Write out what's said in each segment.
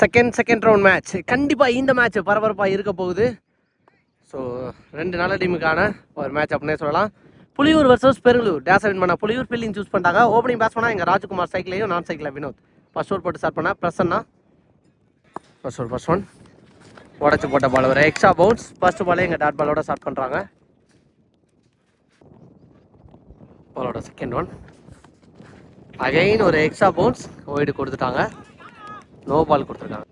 Second second round match கண்டிப்பாக இந்த match பரபரப்பாக இருக்க போகுது. ஸோ ரெண்டு நல்ல டீமுக்கான ஒரு மேட்ச் அப்படின்னே சொல்லலாம். Puliyur versus Perungalur toss win பண்ண புலியூர் ஃபீல்டிங் சூஸ் பண்ணிட்டாங்க. ஓப்பனிங் பேஸ் பண்ணால் எங்கள் ராஜ்குமார் சைக்கிளையும் நான் சைக்கிளை வினோத். ஃபர்ஸ்ட் ஓர் போட்டு ஸ்டார்ட் பண்ணால் Prasanna. First over first one உடச்சி போட்ட பால் ஒரு எக்ஸ்ட்ரா பவுன்ஸ் ஃபர்ஸ்ட் பாலே எங்கள் டாட் பாலோட ஸ்டார்ட் பண்ணுறாங்க பாலோட செகண்ட் ஒன் அகைன் ஒரு எக்ஸ்ட்ரா பவுன்ஸ் ஓய்டு கொடுத்துட்டாங்க. நோ பால் கொடுத்துருக்காங்க.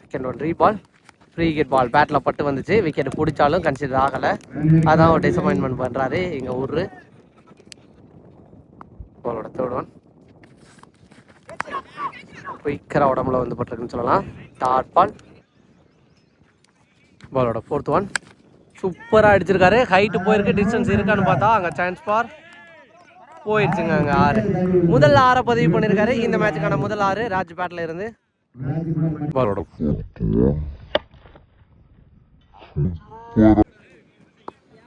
Second one re ball free hit ball battle பட்டு வந்துச்சு. விக்கெட் பிடிச்சாலும் கன்சிடர் ஆகலை. அதான் ஒரு டிசப்பாயின்மெண்ட் பண்ணுறாரு எங்கள் ஊர். பாலோட தேர்ட் ஒன் குயிக்கராக உடம்புல வந்து பட்டிருக்குன்னு சொல்லலாம். டாட் பால் பாலோட ஃபோர்த் ஒன் சூப்பராக அடிச்சிருக்காரு. ஹைட்டு போயிருக்கு. டிஸ்டன்ஸ் இருக்கான்னு பார்த்தா அங்கே சான்ஸ் பார் போயிடுச்சுங்க அங்கே ஆறு. முதல் ஆறை பதிவு பண்ணியிருக்காரு இந்த மேட்சுக்கான முதல் ஆறு ராஜ்பேட்டில் இருந்து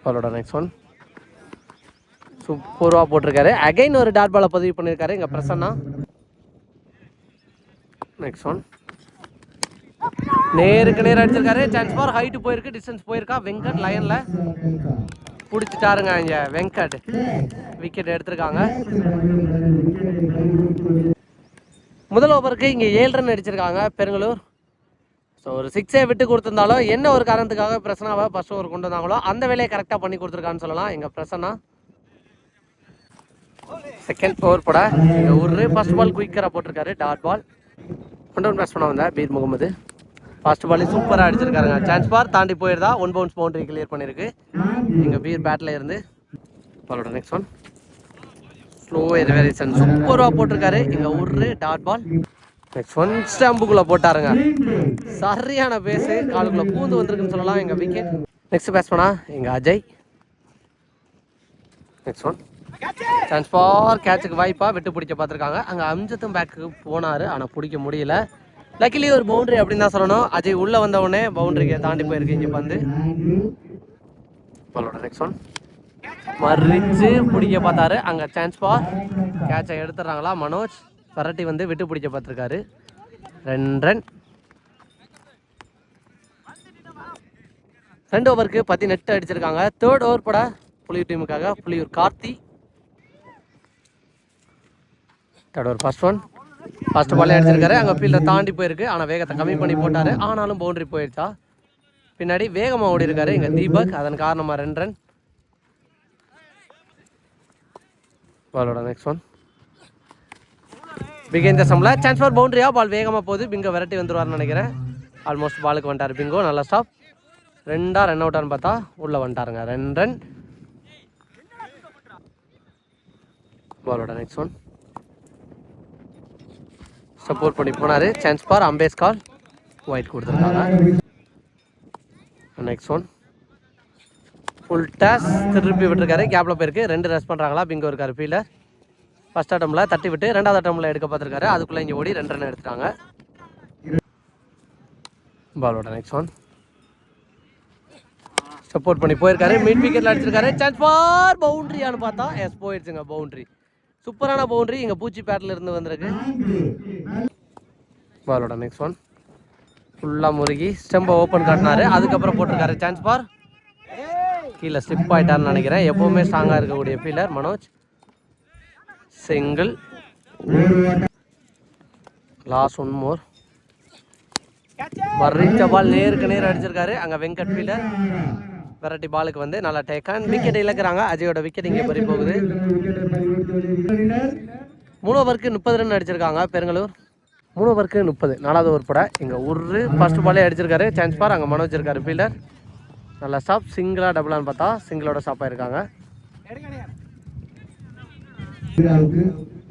பாலோட. நெக்ஸ்ட் ஒன் சூப்பராக போட்டிருக்காரு. அகைன் ஒரு டாட் பாலை பதிவு பண்ணியிருக்காரு எங்கள் பிரசன்னா. நெக்ஸ்ட் ஒன் நேருக்கு நேர் அடிச்சிருக்காரு. சான்ஸ் ஃபார் ஹைட்டு போயிருக்கு. டிஸ்டன்ஸ் போயிருக்கா. வெங்கட் லயனில் பிடிச்சிட்டாருங்க இங்கே. வெங்கட் விக்கெட் எடுத்திருக்காங்க. முதல் ஓவருக்கு இங்கே ஏழு ரன் அடிச்சிருக்காங்க பெருங்களூர். ஸோ ஒரு சிக்ஸே விட்டு கொடுத்துருந்தாலும் என்ன ஒரு காரணத்துக்காக பிரசனாவை ஃபர்ஸ்ட் ஓவர் கொண்டு வந்தாங்களோ அந்த வேலையை கரெக்டாக பண்ணி கொடுத்துருக்கான்னு சொல்லலாம். எங்கள் பிரசன்னா. செகண்ட் ஓவர் போட எங்கள் ஊர் ஃபர்ஸ்ட் பால் குயிக்கராக போட்டிருக்காரு dot ball one down bats பண்ண வந்தேன் பீர் முகமது. ஃபர்ஸ்ட் பாலே சூப்பராக அடிச்சிருக்காருங்க. சான்ஸ் பார் தாண்டி போயிருந்தா ஒன் பவுன்ஸ் பவுண்டரி கிளியர் பண்ணியிருக்கு எங்கள் பீர் பேட்டில் இருந்து. பாலோட நெக்ஸ்ட் ஒன் ஸ்லோ எரிவேரேஷன் சூப்பராக போட்டிருக்காரு. எங்கள் ஊர் டாட் பால் நெக்ஸ்ட் ஒன் ஸ்டாம்புக்குள்ளே போட்டாருங்க. சரியான பேஸு காலுக்குள்ளே பூந்து வந்திருக்குன்னு சொல்லலாம். எங்கள் விக்கெட் நெக்ஸ்ட் பேஸ் பண்ணா எங்கள் Ajay. Next one chance for கேட்சுக்கு வாய்ப்பா. விட்டு பிடிக்க பார்த்துருக்காங்க. அங்கே அம்ஜத்தும் பேக்கு போனார். ஆனால் பிடிக்க முடியல. லக்கிலி ஒரு பவுண்டரி அப்படின்னு தான் சொல்லணும். அஜய் உள்ளே வந்த உடனே பவுண்டரிக்கு தாண்டி போயிருக்கு. இங்கே பந்து பாலோட நெக்ஸ்ட் ஒன் மறிச்சு பிடிக்க பார்த்தாரு. அங்கே சான்ஸ் பார் கேட்சை எடுத்துடுறாங்களா மனோஜ். பரட்டி வந்து விட்டு பிடிக்க பார்த்துருக்காரு. ரெண்டு ரன். ரெண்டு ஓவருக்கு பத்தி நெட் அடிச்சிருக்காங்க. தேர்ட் ஓவர் பட Puliyur டீமுக்காக Puliyur Karthi. Third over first one first பாலே அடிச்சிருக்காரு அங்கே ஃபீல்டை தாண்டி போயிருக்கு. ஆனால் வேகத்தை கம்மி பண்ணி போட்டார். ஆனாலும் பவுண்டரி போயிடுச்சா? பின்னாடி வேகமாக ஓடி இருக்காரு இங்கே தீபக். அதன் காரணமாக ரெண்டு ரன். பாலோட நெக்ஸ்ட் ஒன் பிகேந்த சம்ல சான்ஸ் ஃபார் பவுண்டரியா பால் வேகமாக போகுது. பிங்கோ விரட்டி வந்துருவார்னு நினைக்கிறேன். ஆல்மோஸ்ட் பாலுக்கு வந்துட்டார் பிங்கோ நல்லா ஸ்டாப் ரெண்டாக ரன் அவுட்டான்னு பார்த்தா உள்ளே வந்துட்டாருங்க. ரெண்டு ரன் பாலோட நெக்ஸ்ட் ஒன் சப்போர்ட் பண்ணி போனார். சான்ஸ் ஃபார் அம்பேஸ்கார் ஒயிட் கொடுத்துருக்காங்க. நெக்ஸ்ட் ஒன் ஃபுல் டேஸ் திருப்பி விட்டுருக்காரு. கேப்பில் போயிருக்கு. ரெண்டு ரெஸ்ட் பண்ணுறாங்களா பிங்கோ இருக்கார். ஃபீல்டர் ஃபர்ஸ்ட் அட்டம்ல தட்டி விட்டு ரெண்டாவது அட்டம்ல எடுக்க பார்த்துருக்காரு. அதுக்குள்ளே இங்கே ஓடி ரெண்டு ரன் எடுத்துட்டாங்க. பாலோட நெக்ஸ்ட் ஒன் சப்போர்ட் பண்ணி போயிருக்காரு. மிட் விக்கெட்ல அடிச்சிருக்காரு. சான்ஸ் ஃபார் பவுண்ட்ரியானு பார்த்தா எஸ் போயிடுச்சுங்க பவுண்ட்ரி சூப்பரான பவுண்ட்ரி இங்கே பூச்சி பேட்டில் இருந்து வந்திருக்கு. பாலோட நெக்ஸ்ட் ஒன் ஃபுல்லாக முருகி ஸ்டெம்பை ஓப்பன் காட்டினாரு. அதுக்கப்புறம் போட்டிருக்காரு. சான்ஸ் ஃபார் கீழே ஸ்லிப் ஆகிட்டான்னு நினைக்கிறேன். எப்போவுமே ஸ்ட்ராங்காக இருக்கக்கூடிய ஃபீலர் மனோஜ். செங்கல் லாஸ்ட் ஒன் மோர் வர்றிச்ச பால் நேருக்கு நேர் அடிச்சிருக்காரு. அங்கே வெங்கட் ஃபீல்டர் வெரைட்டி பாலுக்கு வந்து நல்லா டேக்கான் விக்கெட் இழக்கிறாங்க. அஜயோட விக்கெட் இங்கே பறி போகுது. மூணு ஓவருக்கு முப்பது ரன் அடிச்சிருக்காங்க. பெருங்கலூர். மூணு ஓவருக்கு முப்பது. நாலாவது ஓவர் பட எங்கள் ஒரு ஃபர்ஸ்ட் பாலே அடிச்சிருக்காரு. Chance for. அங்கே மனோஜ் இருக்காரு. ஃபீல்டர் நல்ல ஷாப் சிங்கிளாக டபுளான்னு பார்த்தா சிங்கிளோட ஷாப்பாக இருக்காங்க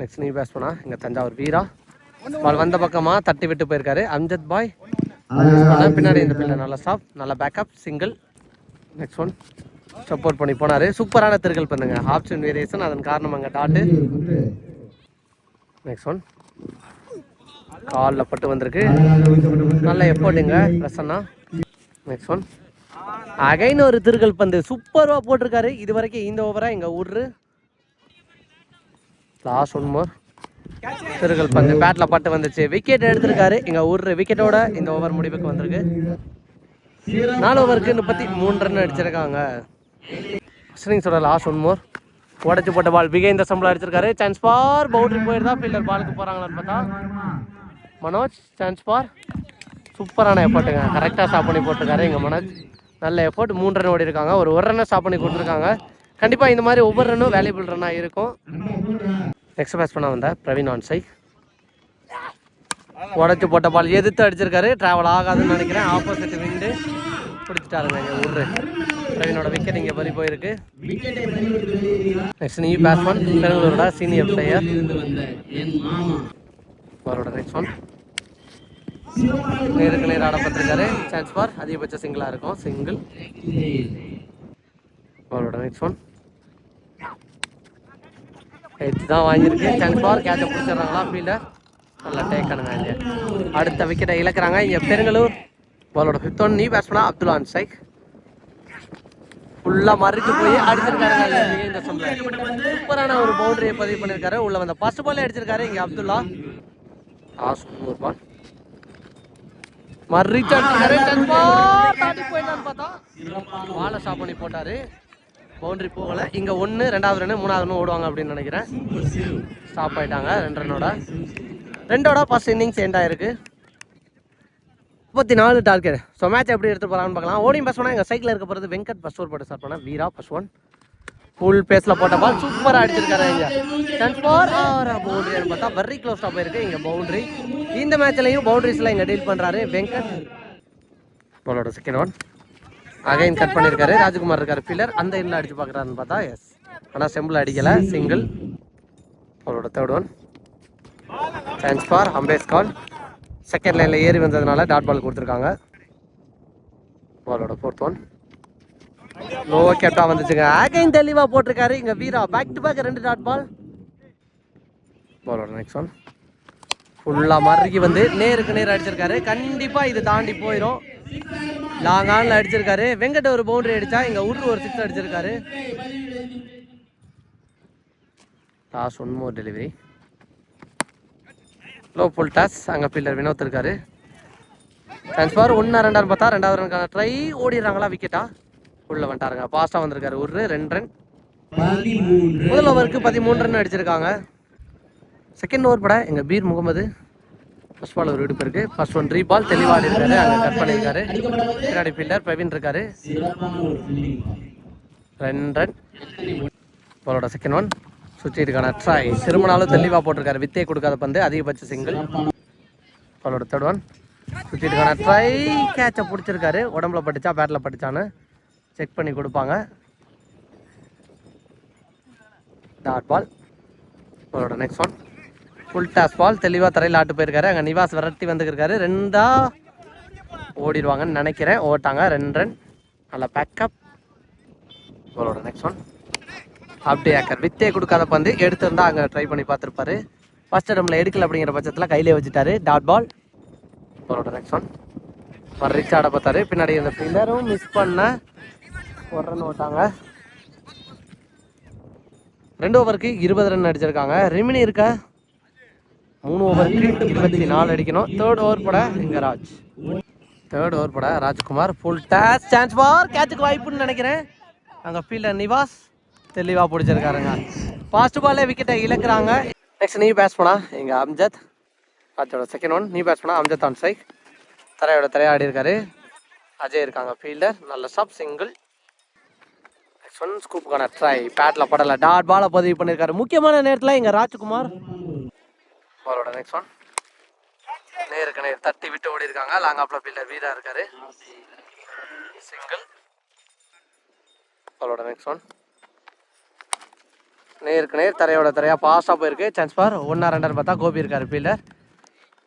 நெக்ஸ்ட் நீ பேஸ் பண்ணா இங்கே தஞ்சாவூர் வீரா. பால் வந்த பக்கமாக தட்டி விட்டு போயிருக்காரு. அம்ஜத் பாய். பின்னாடி இந்த பிள்ளை நல்ல ஸ்டாப் நல்லா backup single next one support பண்ணி போனார். சூப்பரான திருக்கல் பண்ணுங்க. ஆப்ஷன் வேரியேஷன் அதன் காரணம் அங்கே டாட்டு. நெக்ஸ்ட் ஒன் காலில் பட்டு வந்திருக்கு. நல்ல எஃபோர்ட்டுங்க பிரசன்னா. நெக்ஸ்ட் ஒன் அகைன் ஒரு திருக்கல் பந்து. சூப்பராக போட்டிருக்காரு. இது வரைக்கும் இந்த ஓவராக எங்கள் ஊர்? லாஸ்ட் ஒன் மோர் திருகல் பந்து. பேட்ல பட்டு வந்துச்சு. விக்கெட் எடுத்திருக்காரு. எங்கள் ஊர் விக்கெட்டோட இந்த ஓவர் முடிவுக்கு வந்திருக்கு. நாலு ஓவருக்கு முப்பத்தி மூணு ரன் அடிச்சிருக்காங்க. ஸ்ரீங்ஸோட லாஸ்ட் ஒன் மோர் உடச்சு போட்ட பால் பிகே இந்த சம்பளம் அடிச்சிருக்காரு. Chance for. பவுண்டரி போயிருந்தா ஃபீல்டர் பாலுக்கு போறாங்களான்னு பார்த்தா மனோஜ் சான்ஸ் பார். சூப்பரான எஃபர்ட்டுங்க கரெக்டாக ஸ்டாப் பண்ணி போட்டிருக்காரு எங்கள் மனோஜ். நல்ல எஃபோர்ட் மூணு ரன் ஓடி இருக்காங்க ஒரு ஒரு ரன்னை ஸ்டாப் பண்ணி கொடுத்துருக்காங்க. கண்டிப்பாக இந்த மாதிரி ஒவ்வொரு ரன்னும் வேல்யூபிள் ரன்னாக இருக்கும். நெக்ஸ்ட் பேட்ச் பண்ண வந்த பிரவீன் ஆன்சை உடச்சி போட்ட பால் எதிர்த்து அடிச்சிருக்காரு. ட்ராவல் ஆகாதுன்னு நினைக்கிறேன். ஆப்போசிட் விண்டு பிடிச்சிட்டாருங்க இங்கே ஊர். பிரவீனோட விக்கெட் இங்கே பறி போயிருக்கு. நெக்ஸ்ட் நீ பேட்ஸ்மேன் பெங்களூரோட சீனியர் பிளேயர் அவரோட நெக்ஸ்ட் ஒன் நேருக்கு நேர் ஆடப்பட்டிருக்காரு சான்ஸ் பார் அதிகபட்ச சிங்கிளாக இருக்கும். சிங்கிள் அவரோட நெக்ஸ்ட் ஒன் எயிட் தான் வாங்கியிருக்கு சான்ஸ் பார் கேட்சை பிடிச்சிடுறாங்களா? ஃபீல்டர் நல்லா டேக்கணுங்க இங்கே. அடுத்த விக்கெட்டை இழக்கிறாங்க. இங்கே பெருங்கலூர். பாலோட ஃபிஃப்த் ஒன் நீ பேட்ஸ்மனா அப்துல்லா அன்சைக் ஃபுல்லாக மறிச்சு போய் அடிச்சிருக்காரு. இந்த சூப்பரான ஒரு பவுண்டரியை பதிவு பண்ணியிருக்காரு உள்ள வந்த ஃபர்ஸ்ட் பாலே அடிச்சிருக்காரு. இங்கே அப்துல்லா. லாஸ்ட் ஒரு பால் சான்ஸ் தாண்டி போயிட்டான்னு பார்த்தா பாலை ஸ்டாப் பண்ணி போட்டாரு. பவுண்டரி போகல. இங்க ஒன்று ரெண்டாவது ரன் மூணாவது ரன் ஓடுவாங்க அப்படின்னு நினைக்கிறேன். ஸ்டாப் ஆயிட்டாங்க ரெண்டு ரன்னோட ரெண்டோட ஃபர்ஸ்ட் இன்னிங்ஸ் எண்ட் ஆயிருக்கு. முப்பத்தி நாலு டார்கெட் ஸோ மேட்ச் எப்படி எடுத்து போகலான்னு பார்க்கலாம். ஓடியும் பஸ் எங்கள் சைக்கிள் இருக்க போகிறது வெங்கட். ஃபர்ஸ்ட் ஓவர் போட்டு ஸ்டார்ட் பண்ண வீரா ஃபர்ஸ்ட் ஒன் ஃபுல் பேஸில் போட்ட பால் சூப்பராக அடிச்சிருக்காரு இங்கே. சான்ஸ் ஃபார் ஆர் பவுண்டரின்னு பார்த்தா வெரி க்ளோஸ் டாப் இருக்கு இங்கே பவுண்டரி இந்த மேட்ச்லையும் பவுண்டரிஸ்லாம் இங்கே டீல் பண்ணுறாரு வெங்கட். பாலோட செகண்ட் ஒன் அகைன் கட் பண்ணியிருக்காரு ராஜ்குமார் இருக்காரு ஃபீல்டர் அந்த எண்ணில் அடிச்சு பார்க்குறாருன்னு பார்த்தா எஸ் ஆனால் செம்பிள் அடிக்கலை. சிங்கிள் அவரோட தேர்ட் ஒன் சான்ஸ் ஃபார் அம்பேஸ் கால் செகண்ட் லைனில் ஏறி வந்ததுனால டாட் பால் கொடுத்துருக்காங்க. பாலோட ஃபோர்த் ஒன் லோ கேப்டா வந்துச்சுங்க. அகைன் தெளிவாக போட்டிருக்காரு. இங்கே வீரா பேக் டு பேக் ரெண்டு டாட் பால் பாலோட நெக்ஸ்ட் ஒன் ஃபுல்லாக மறுக்கி வந்து நேருக்கு நேர் அடிச்சிருக்காரு. கண்டிப்பாக இது தாண்டி போயிடும் லாங் ஆன்ல அடிச்சிருக்காரு. வெங்கட் ஒரு பவுண்டரி அடிச்சா இங்கே உரு ஒரு சிக்ஸ் அடிச்சிருக்காரு. Toss one more delivery low full toss அங்கே ஃபீல்டர் வினோத் இருக்காரு. சான்ஸ் பார் ஒன்று ரெண்டாயிரம் பார்த்தா ரெண்டாவது ரனுக்கான ட்ரை ஓடிடுறாங்களா விக்கெட்டா உள்ள வந்துட்டாருங்க. ஃபாஸ்ட்டாக வந்திருக்காரு. ஒரு ரெண்டு ரன் முதல் ஓவருக்கு பதிமூணு ரன் அடிச்சிருக்காங்க. செகண்ட் ஓவர் பட எங்கள் பீர் முகமது ஃபர்ஸ்ட் பால் ஒரு விடுப்பு இருக்கு. ஃபர்ஸ்ட் ஒன் ரீ பால் தெளிவாடி இருக்காரு அங்கே கட் பண்ணியிருக்காரு. பின்னாடி ஃபீல்டர் பிரவீன் இருக்காரு. ரெண்டு ரன் பாலோட செகண்ட் ஒன் சுற்றிட்டுக்கான ட்ரை திருமணாலும் தெளிவாக போட்டிருக்காரு. வித்தே கொடுக்காத பந்து அதிகபட்ச சிங்கிள் பாலோட தேர்ட் ஒன் சுற்றிட்டுக்கான ட்ரை கேட்சை பிடிச்சிருக்காரு. உடம்புல பட்டுச்சா பேட்டில் பட்டுச்சான்னு செக் பண்ணி கொடுப்பாங்க. டாட் பால் அவரோட next one full toss ball தெளிவாக தரையில் ஆட்டு போயிருக்காரு. அங்கே நிவாஸ் விரட்டி வந்துருக்காரு ரெண்டா ஓடிடுவாங்கன்னு நினைக்கிறேன். ஓட்டாங்க. ரெண்டு ரன் நல்லா பேக்கப் பாலோட நெக்ஸ்ட் ஒன் அப்படியே ஏக்கர் வித்தே கொடுக்காத பந்து எடுத்திருந்தா அங்கே ட்ரை பண்ணி பார்த்துருப்பாரு. ஃபர்ஸ்ட் இடம்ல எடுக்கல அப்படிங்கிற பட்சத்தில் கையிலே வச்சுட்டாரு. டாட் பால் பாலோட நெக்ஸ்ட் ஒன் ரிச் ஆட பார்த்தாரு. பின்னாடி இந்த ஃபீல்டரும் மிஸ் பண்ண ஒரு ரன் ஓட்டாங்க ரெண்டு ஓவருக்கு இருபது ரன் அடிச்சிருக்காங்க. ரிமினி இருக்க மூணு ஓவருக்கு இருபத்தி நாலு அடிக்கணும். தேர்ட் ஓவர் பட லிங்கராஜ் தேர்ட் ஓவர் பட Rajkumar full toss chance for கேட்சுக்கு வாய்ப்புன்னு நினைக்கிறேன். அங்கே ஃபீல்டர் நிவாஸ் தெளிவாக பிடிச்சிருக்காருங்க. ஃபாஸ்ட் பாலே விக்கெட்டை இழக்கிறாங்க. நெக்ஸ்ட் நீ பேட்ஸ் பண்ணா எங்கள் அம்ஜத். ராஜோட செகண்ட் ஒன் நீ பேட்ஸ் பண்ணா அம்ஜத் ஆன் சைக் தரையோட தரையா இருக்காரு அஜய் இருக்காங்க ஃபீல்டர் நல்ல ஷாப் சிங்கிள் ஒன் ஸ்கூப்புக்கான ட்ரை பேட்டில் படலை. டாட் பாலை பதிவு பண்ணியிருக்காரு முக்கியமான நேரத்தில் எங்கள் ராஜ்குமார். பாலோட நெக்ஸ்ட் ஒன் நேருக்கு நேர் தட்டி விட்டு ஓடி இருக்காங்க லாங் ஆப்ல பில்லர் வீரா இருக்காரு. சிங்கிள் பாலோட நெக்ஸ்ட் ஒன் நேருக்கு நேர் தரையோட தரையா பாஸ்டாக போயிருக்கு. Chance for. ஒன்றா ரெண்டாயிரம் பார்த்தா கோபி இருக்காரு ஃபீல்டர்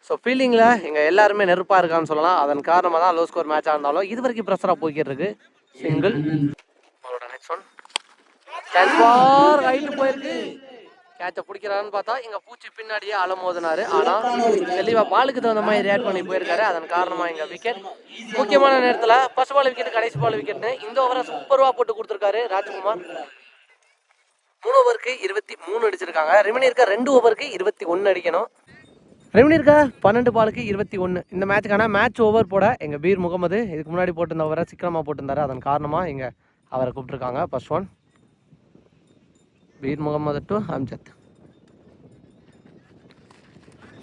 ஸோ ஃபீல்டிங்கில் இங்கே எல்லாருமே நெருப்பாக இருக்கான்னு சொல்லலாம். அதன் காரணமாக தான் லோ ஸ்கோர் மேட்சாக இருந்தாலும் இது வரைக்கும் ப்ரெஷராக போய்கிட்டு இருக்கு. சிங்கிள் சொல். நெக்ஸ்ட் ரைட்டு போயிருக்கு. கேட்சை பிடிக்கிறான்னு பார்த்தா எங்க பூச்சி பின்னாடியே அலமோதினாரு. ஆனால் தெளிவா பாலுக்கு தகுந்த மாதிரி ரியாக்ட் பண்ணி போயிருக்காரு. அதன் காரணமாக எங்க விக்கெட் முக்கியமான நேரத்தில் ஃபர்ஸ்ட் பால் விக்கெட் கடைசி பால் விக்கெட்னு இந்த ஓவரை சூப்பராக போட்டு கொடுத்துருக்காரு ராஜ்குமார். மூணு ஓவருக்கு இருபத்தி மூணு அடிச்சிருக்காங்க. ரெமினி இருக்க ரெண்டு ஓவருக்கு இருபத்தி ஒன்று அடிக்கணும். ரெமினி இருக்கா பன்னெண்டு பாலுக்கு இருபத்தி ஒன்று இந்த மேட்சுக்கான மேட்ச் ஓவர் போட எங்கள் பீர் முகமது இதுக்கு முன்னாடி போட்டிருந்த ஓவரை சிக்கனமாக போட்டிருந்தாரு. அதன் காரணமாக எங்கள் அவரை கூப்பிட்ருக்காங்க first one Veer Muhammad to Amjad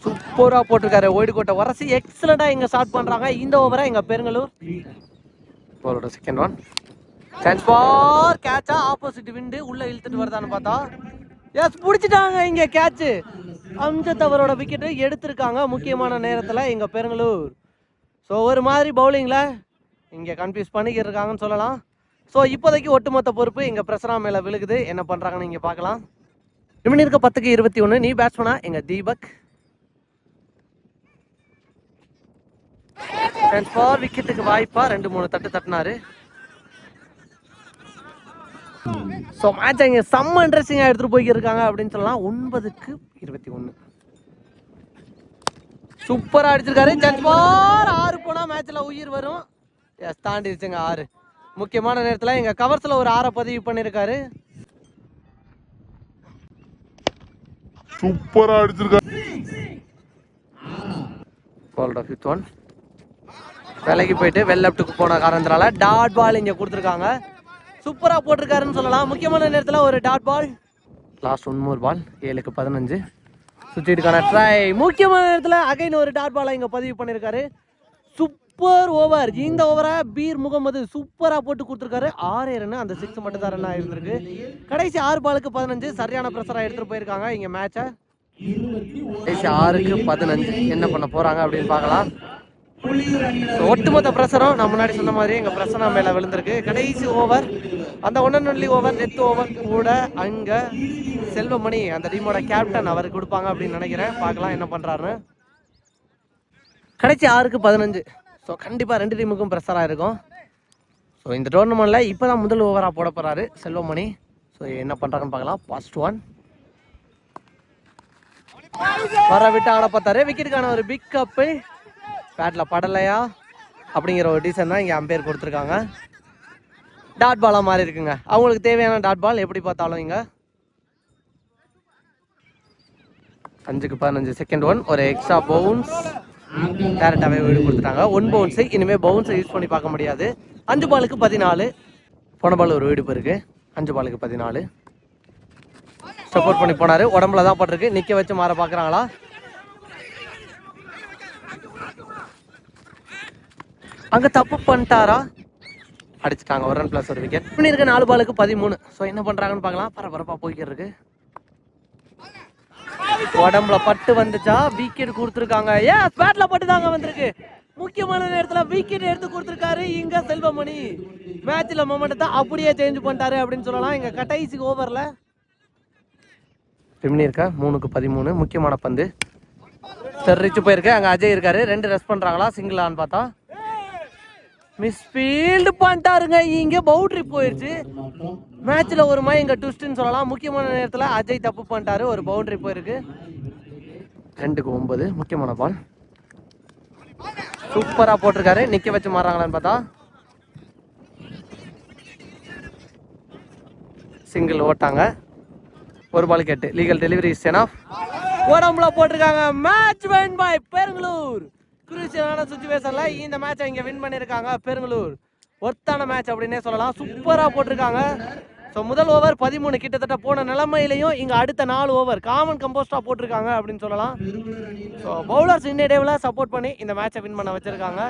சூப்பராக போட்டிருக்காரு. ஓடிக்கோட்டை உரசி எக்ஸலண்ட்டாக இங்கே ஸ்டார்ட் பண்ணுறாங்க இந்த ஓவரை எங்கள் பெருங்கலூர்? பாலோட செகண்ட் ஒன் சான்ஸ் ஃபார் கேட்சா ஆப்போசிட் விண்டு உள்ளே இழுத்துட்டு வருதான்னு பார்த்தா எஸ் பிடிச்சிட்டாங்க இங்கே கேட்சு அம்ஜத் அவரோட விக்கெட்டு எடுத்திருக்காங்க முக்கியமான நேரத்தில் எங்கள் பெருங்கலூர். ஸோ ஒரு மாதிரி பவுலிங்கில் இங்கே கன்ஃபியூஸ் பண்ணிக்கிட்டு இருக்காங்கன்னு சொல்லலாம். ஸோ இப்போதைக்கு ஒட்டுமொத்த பொறுப்பு எங்கள் பிரசனா மேலே விழுகுது. என்ன பண்ணுறாங்கன்னு இங்கே பார்க்கலாம். இம்மினி இருக்க பத்துக்கு இருபத்தி ஒன்று நீ பேட்ஸ்மனா எங்கள் தீபக்? ஃபார் விக்கெட்டுக்கு வாய்ப்பா? ரெண்டு மூணு தட்டு தட்டினாரு. ஸோ மேட்ச் இங்கே செம்ம இன்ட்ரெஸ்டிங்காக எடுத்துகிட்டு போய்க்கிருக்காங்க அப்படின்னு சொல்லலாம். ஒன்பதுக்கு இருபத்தி ஒன்று சூப்பராக அடிச்சிருக்காரு. ஜட்பார் ஆறு போனால் மேட்ச்சில் உயிர் வரும். எஸ் தாண்டிடுச்சுங்க ஆறு. முக்கியமான நேரத்தில் எங்கள் கவர்ஸில் ஒரு ஆறை பதிவு பண்ணியிருக்காரு சூப்பரா அடிச்சிருக்காரு பாலோட ஃபிஃப்த் ஒன் விலைக்கு போயிட்டு வெல் லெஃப்ட்டுக்கு போன காரணத்தினால டாட் பால் இங்கே கொடுத்துருக்காங்க. சூப்பராக போட்டிருக்காருன்னு சொல்லலாம். முக்கியமான நேரத்தில் ஒரு dot ball last one more ball ஏழுக்கு பதினஞ்சு. சுற்றிட்டுக்கான ட்ரை முக்கியமான நேரத்தில் அகைன் ஒரு டாட் பாலை இங்கே பதிவு பண்ணியிருக்காரு சூப்பர் ஓவர். இந்த ஓவரை பீர் முகமது சூப்பராக போட்டு கொடுத்துருக்காரு. ஆறே ரன் அந்த சிக்ஸ் மட்டும் தான் ரன் ஆகிருந்திருக்கு கடைசி ஆறு பாலுக்கு பதினஞ்சு. சரியான ப்ரெஷராக எடுத்துகிட்டு போயிருக்காங்க. இங்கே மேட்சை கடைசி ஆறுக்கு பதினஞ்சு. என்ன பண்ண போறாங்க அப்படின்னு பார்க்கலாம். ஒட்டுமொத்த பிரசரம் நான் முன்னாடி சொன்ன மாதிரி எங்க பிரசனா மேல விழுந்திருக்கு. கடைசி ஓவர் அந்த one only over death over கூட அங்க செல்வமணி அந்த டீமோட கேப்டன் அவருக்கு கொடுப்பாங்க அப்படின்னு நினைக்கிறேன். பார்க்கலாம் என்ன பண்றாருன்னு. கடைசி ஆறுக்கு பதினஞ்சு. ஸோ கண்டிப்பாக ரெண்டு டீமுக்கும் ப்ரெஷராக இருக்கும். ஸோ இந்த டோர்னமெண்ட்டில் இப்போ தான் முதல் ஓவராக போட போகிறாரு செல்வமணி. ஸோ என்ன பண்ணுறாங்கன்னு பார்க்கலாம். ஃபர்ஸ்ட் ஒன் வர விட்டு ஆட பார்த்தாரு. விக்கெட்டுக்கான ஒரு பிக் கப்பு பேட்டில் படலையா? அப்படிங்கிற ஒரு டீசன் தான் இங்கே அம்பேர் கொடுத்துருக்காங்க. டாட் பாலாக மாறி இருக்குங்க. அவங்களுக்கு தேவையான டாட் பால் எப்படி பார்த்தாலும் இங்கே? அஞ்சுக்கு பதினஞ்சு செகண்ட் ஒன் ஒரு எக்ஸ்ட்ரா பவுன்ஸ் டேரெக்டாகவே வீடு கொடுத்துட்டாங்க. ஒன் பவுன்ஸு இனிமேல் பவுன்ஸை யூஸ் பண்ணி பார்க்க முடியாது. அஞ்சு பாலுக்கு பதினாலு. போன பால் ஒரு வீடு இருக்கு அஞ்சு பாலுக்கு பதினாலு. சப்போர்ட் பண்ணி போனாரு. உடம்புல தான் பட்டிருக்கு. நிற்க வச்சு மாற பார்க்குறாங்களா அங்கே தப்பு பண்ணிட்டாரா? அடிச்சிட்டாங்க. ஒரு ரன் பிளஸ் ஒரு விக்கெட் இருக்க நாலு பாலுக்கு பதிமூணு. ஸோ என்ன பண்ணுறாங்கன்னு பார்க்கலாம். பரபரப்பாக போய்க்கிட்டு உடம்புல பட்டு வந்துச்சா? விக்கெட் கொடுத்துருக்காங்க. ஏ பேட்ல பட்டு தாங்க வந்திருக்கு. முக்கியமான நேரத்தில் விக்கெட் எடுத்து கொடுத்துருக்காரு இங்க செல்வமணி. மேட்ச்ல மொமெண்ட் தான் அப்படியே சேஞ்ச் பண்ணிட்டாரு அப்படின்னு சொல்லலாம். இங்க கடைசி ஓவர்ல பிம்னி இருக்கா? மூணுக்கு பதிமூணு. முக்கியமான பந்து. தெரிச்சு போயிருக்கு. அங்கே அஜய் இருக்காரு. ரெண்டு ரெஸ்ட் பண்ணுறாங்களா சிங்கிளான்னு பார்த்தா. மிஸ் ஃபீல்டு பண்ணிட்டாருங்க. இங்கே பவுண்டரி போயிடுச்சு மேட்ச்சில் ஒரு மாதிரி இங்கே ட்விஸ்ட்டுன்னு சொல்லலாம். முக்கியமான நேரத்தில் அஜய் தப்பு பண்ணிட்டாரு. ஒரு பவுண்டரி போயிருக்கு. ரெண்டுக்கு ஒன்பது. முக்கியமான பால் சூப்பராக போட்டிருக்காரு. நிற்க வச்சு மாறாங்களான்னு பார்த்தா. சிங்கிள் ஓட்டாங்க. ஒரு பால் கேட்டு. லீகல் டெலிவரி சேனா உடம்புல போட்டிருக்காங்க. மேட்ச் வின் பாய் பெருங்களூர் குரூசியலான சுச்சுவேஷன்ல இந்த மேட்சை இங்க வின் பண்ணியிருக்காங்க பெருங்களூர். ஒர்த்தான மேட்ச் அப்படின்னே சொல்லலாம். சூப்பரா போட்டிருக்காங்க. ஸோ முதல் ஓவர் பதிமூணு கிட்டத்தட்ட போன நிலைமையிலையும் இங்கே அடுத்த நாலு ஓவர் காமன் கம்போஸ்டாக போட்டிருக்காங்க அப்படின்னு சொல்லலாம். ஸோ பவுலர்ஸ் இன்னடேவில் சப்போர்ட் பண்ணி இந்த மேட்சை வின் பண்ண வச்சுருக்காங்க.